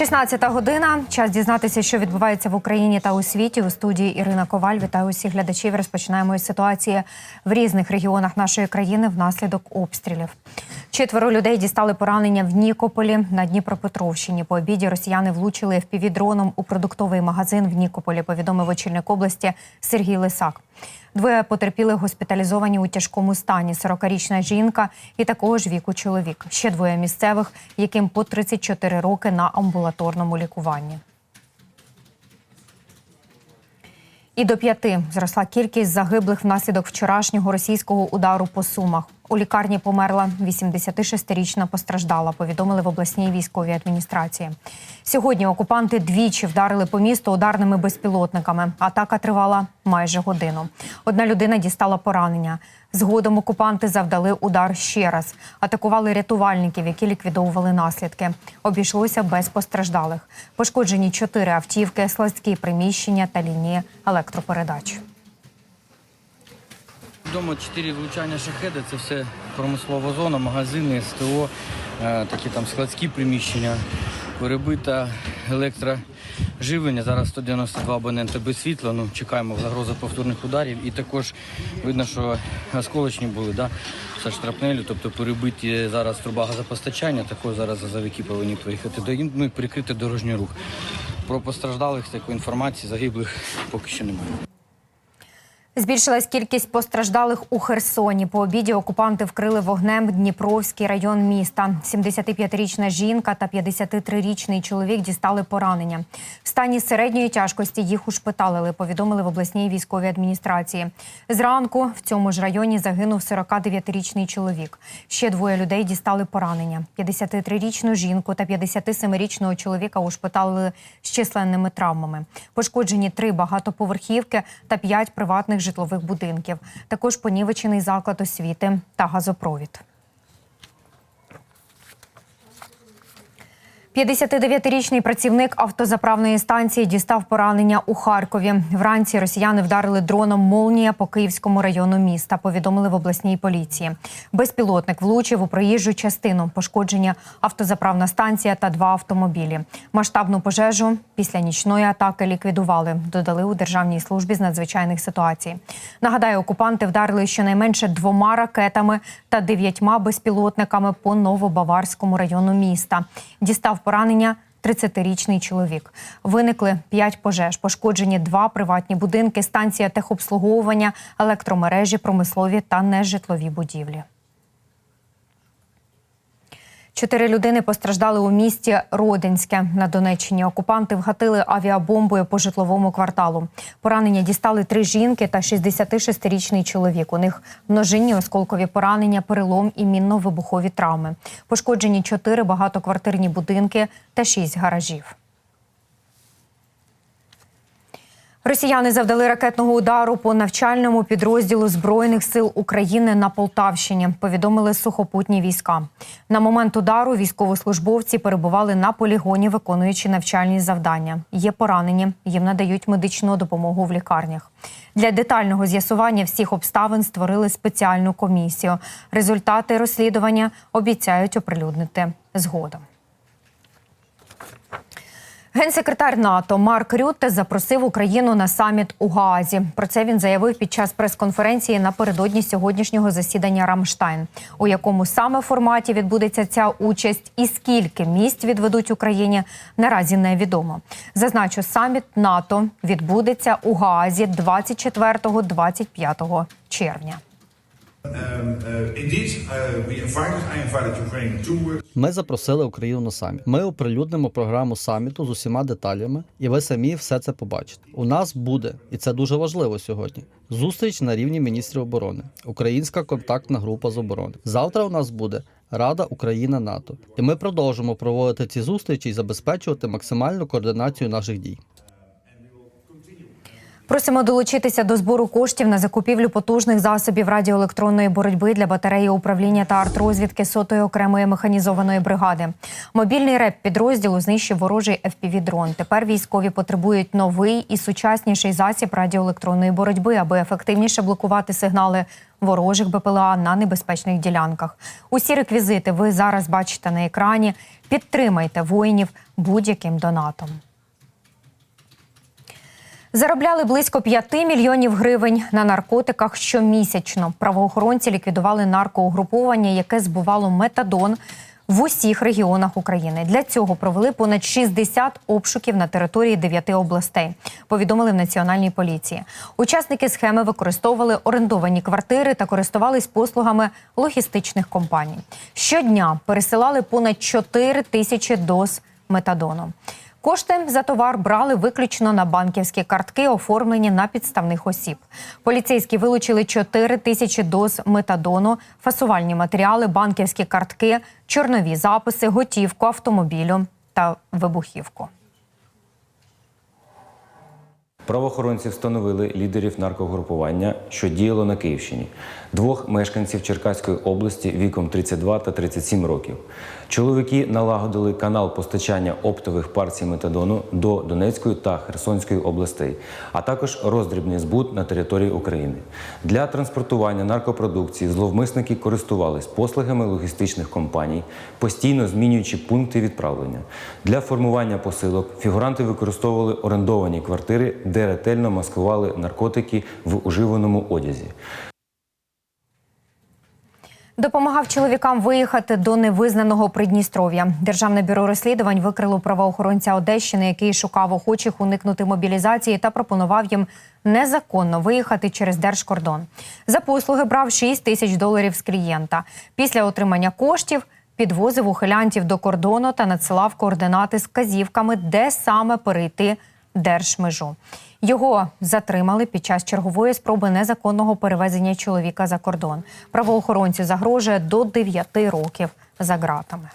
16 година. Час дізнатися, що відбувається в Україні та у світі. У студії Ірина Коваль. Вітаю усіх глядачів. Розпочинаємо із ситуації в різних регіонах нашої країни внаслідок обстрілів. Четверо людей дістали поранення в Нікополі на Дніпропетровщині. По обіді росіяни влучили впівдроном у продуктовий магазин в Нікополі. Повідомив очільник області Сергій Лисак. Двоє потерпіли госпіталізовані у тяжкому стані. 40-річна жінка і такого ж віку чоловік. Ще двоє місцевих, яким по 34 роки на амбулаторному лікуванні. І до п'яти зросла кількість загиблих внаслідок вчорашнього російського удару по сумах. У лікарні померла 86-річна постраждала. Повідомили в обласній військовій адміністрації. Сьогодні окупанти двічі вдарили по місту ударними безпілотниками. Атака тривала майже годину. Одна людина дістала поранення. Згодом окупанти завдали удар ще раз. Атакували рятувальників, які ліквідовували наслідки. Обійшлося без постраждалих. Пошкоджені чотири автівки, складські приміщення та лінії електропередач. Вдома чотири влучання шахеда, це все промислова зона, магазини, СТО, е, такі там складські приміщення, перебита електроживлення. Зараз 192 абоненти без світла. Ну, чекаємо загроза повторних ударів. І також видно, що осколочні були, да? все штрапнелю, тобто перебиті зараз труба газопостачання, також зараз газовики повинні проїхати до ну, і перекрити дорожній рух. Про постраждалих такої інформації загиблих поки що немає. Збільшилась кількість постраждалих у Херсоні. По обіді окупанти вкрили вогнем Дніпровський район міста. 75-річна жінка та 53-річний чоловік дістали поранення. В стані середньої тяжкості їх ушпиталили, повідомили в обласній військовій адміністрації. Зранку в цьому ж районі загинув 49-річний чоловік. Ще двоє людей дістали поранення. 53-річну жінку та 57-річного чоловіка ушпиталили з численними травмами. Пошкоджені три багатоповерхівки та п'ять приватних житлових будинків. Також понівечений заклад освіти та газопровід. 59-річний працівник автозаправної станції дістав поранення у Харкові. Вранці росіяни вдарили дроном молнія по Київському району міста. Повідомили в обласній поліції. Безпілотник влучив у проїжджу частину. Пошкодження автозаправна станція та два автомобілі. Масштабну пожежу після нічної атаки ліквідували. Додали у державній службі з надзвичайних ситуацій. Нагадаю, окупанти вдарили щонайменше двома ракетами та дев'ятьма безпілотниками по Новобаварському району міста. Дістав поранення 30-річний чоловік. Виникли п'ять пожеж, пошкоджені два приватні будинки, станція техобслуговування, електромережі, промислові та нежитлові будівлі. Чотири людини постраждали у місті Родинське на Донеччині. Окупанти вгатили авіабомбою по житловому кварталу. Поранення дістали три жінки та 66-річний чоловік. У них множинні осколкові поранення, перелом і мінно-вибухові травми. Пошкоджені чотири багатоквартирні будинки та шість гаражів. Росіяни завдали ракетного удару по навчальному підрозділу збройних сил України на Полтавщині. Повідомили сухопутні війська. На момент удару військовослужбовці перебували на полігоні, виконуючи навчальні завдання. Є поранені, їм надають медичну допомогу в лікарнях. Для детального з'ясування всіх обставин створили спеціальну комісію. Результати розслідування обіцяють оприлюднити згодом. Генсекретар НАТО Марк Рютте запросив Україну на саміт у Гаазі. Про це він заявив під час прес-конференції напередодні сьогоднішнього засідання Рамштайн, у якому саме форматі відбудеться ця участь і скільки місць відведуть Україні, наразі невідомо. Зазначу, саміт НАТО відбудеться у Гаазі 24-25 червня. Ми запросили Україну на саміт. Ми оприлюднимо програму саміту з усіма деталями, і ви самі все це побачите. У нас буде, і це дуже важливо сьогодні. Зустріч на рівні міністрів оборони, Українська контактна група з оборони. Завтра у нас буде Рада Україна НАТО, і ми продовжимо проводити ці зустрічі і забезпечувати максимальну координацію наших дій. Просимо долучитися до збору коштів на закупівлю потужних засобів радіоелектронної боротьби для батареї управління та артрозвідки сотої окремої механізованої бригади. Мобільний реп підрозділу знищив ворожий fpv дрон Тепер військові потребують новий і сучасніший засіб радіоелектронної боротьби, аби ефективніше блокувати сигнали ворожих БПЛА на небезпечних ділянках. Усі реквізити ви зараз бачите на екрані. Підтримайте воїнів будь-яким донатом. Заробляли близько 5 мільйонів гривень на наркотиках щомісячно. Правоохоронці ліквідували наркоугруповання, яке збувало метадон в усіх регіонах України. Для цього провели понад 60 обшуків на території 9 областей. Повідомили в національній поліції. Учасники схеми використовували орендовані квартири та користувались послугами логістичних компаній. Щодня пересилали понад 4 тисячі доз метадону. Кошти за товар брали виключно на банківські картки, оформлені на підставних осіб. Поліцейські вилучили 4 тисячі доз метадону, фасувальні матеріали, банківські картки, чорнові записи, готівку автомобілю та вибухівку. Правоохоронці встановили лідерів наркогрупування, що діяло на Київщині, двох мешканців Черкаської області віком 32 та 37 років. Чоловіки налагодили канал постачання оптових партій метадону до Донецької та Херсонської областей, а також роздрібний збут на території України. Для транспортування наркопродукції зловмисники користувались послугами логістичних компаній, постійно змінюючи пункти відправлення. Для формування посилок фігуранти використовували орендовані квартири, де ретельно маскували наркотики в уживаному одязі. Допомагав чоловікам виїхати до невизнаного Придністров'я. Державне бюро розслідувань викрило правоохоронця Одещини, який шукав охочих уникнути мобілізації та пропонував їм незаконно виїхати через держкордон. За послуги брав 6 тисяч доларів з клієнта. Після отримання коштів підвозив ухилянтів до кордону та надсилав координати з казівками, де саме перейти держмежу. Його затримали під час чергової спроби незаконного перевезення чоловіка за кордон. Правоохоронцю загрожує до 9 років за ґратами.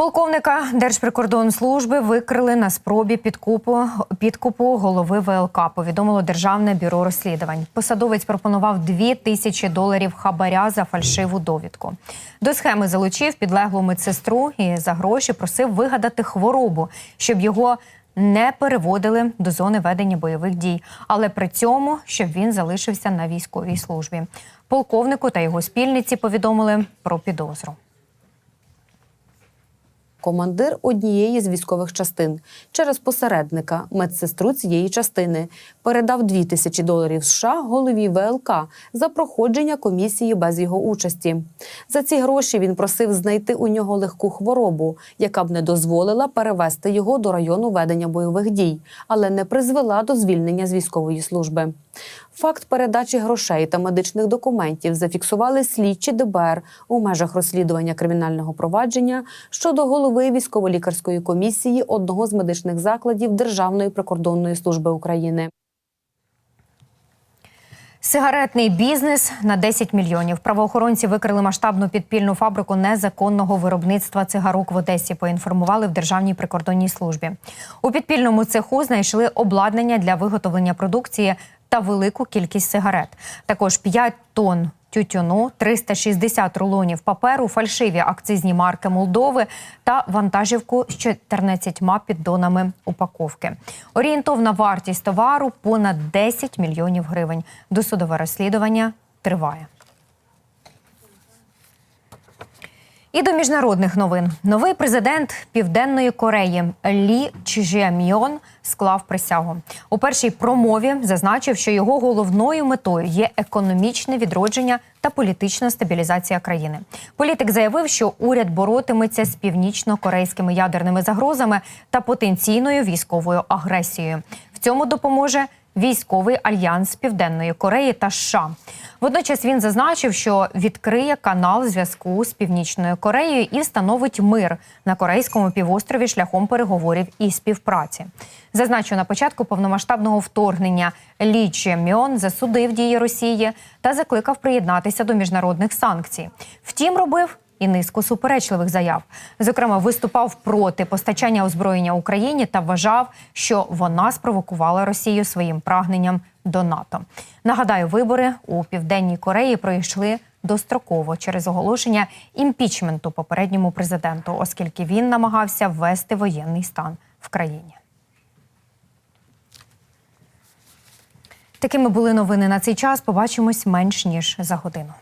Полковника Держприкордонслужби викрили на спробі підкупу, підкупу голови ВЛК, повідомило Державне бюро розслідувань. Посадовець пропонував 2 тисячі доларів хабаря за фальшиву довідку. До схеми залучив підлеглу медсестру і за гроші просив вигадати хворобу, щоб його не переводили до зони ведення бойових дій, але при цьому щоб він залишився на військовій службі. Полковнику та його спільниці повідомили про підозру. Командир однієї з військових частин через посередника, медсестру цієї частини, передав 2 тисячі доларів США голові ВЛК за проходження комісії без його участі. За ці гроші він просив знайти у нього легку хворобу, яка б не дозволила перевести його до району ведення бойових дій, але не призвела до звільнення з військової служби. Факт передачі грошей та медичних документів зафіксували слідчі ДБР у межах розслідування кримінального провадження щодо голови військово-лікарської комісії одного з медичних закладів Державної прикордонної служби України. Сигаретний бізнес на 10 мільйонів. Правоохоронці викрили масштабну підпільну фабрику незаконного виробництва цигарок в Одесі. Поінформували в Державній прикордонній службі. У підпільному цеху знайшли обладнання для виготовлення продукції та велику кількість сигарет. Також 5 тонн тютюну, 360 рулонів паперу, фальшиві акцизні марки Молдови та вантажівку з 14 піддонами упаковки. Орієнтовна вартість товару понад 10 мільйонів гривень. Досудове розслідування триває. І до міжнародних новин новий президент Південної Кореї Лі Чжемйон склав присягу. У першій промові зазначив, що його головною метою є економічне відродження та політична стабілізація країни. Політик заявив, що уряд боротиметься з північно-корейськими ядерними загрозами та потенційною військовою агресією. В цьому допоможе військовий альянс Південної Кореї та США. Водночас він зазначив, що відкриє канал зв'язку з Північною Кореєю і встановить мир на корейському півострові шляхом переговорів і співпраці. Зазначу на початку повномасштабного вторгнення Лі Чє Мьон засудив дії Росії та закликав приєднатися до міжнародних санкцій. Втім, робив і низку суперечливих заяв. Зокрема, виступав проти постачання озброєння Україні та вважав, що вона спровокувала Росію своїм прагненням до НАТО. Нагадаю, вибори у південній Кореї пройшли достроково через оголошення імпічменту попередньому президенту, оскільки він намагався ввести воєнний стан в країні. Такими були новини на цей час. Побачимось менш ніж за годину.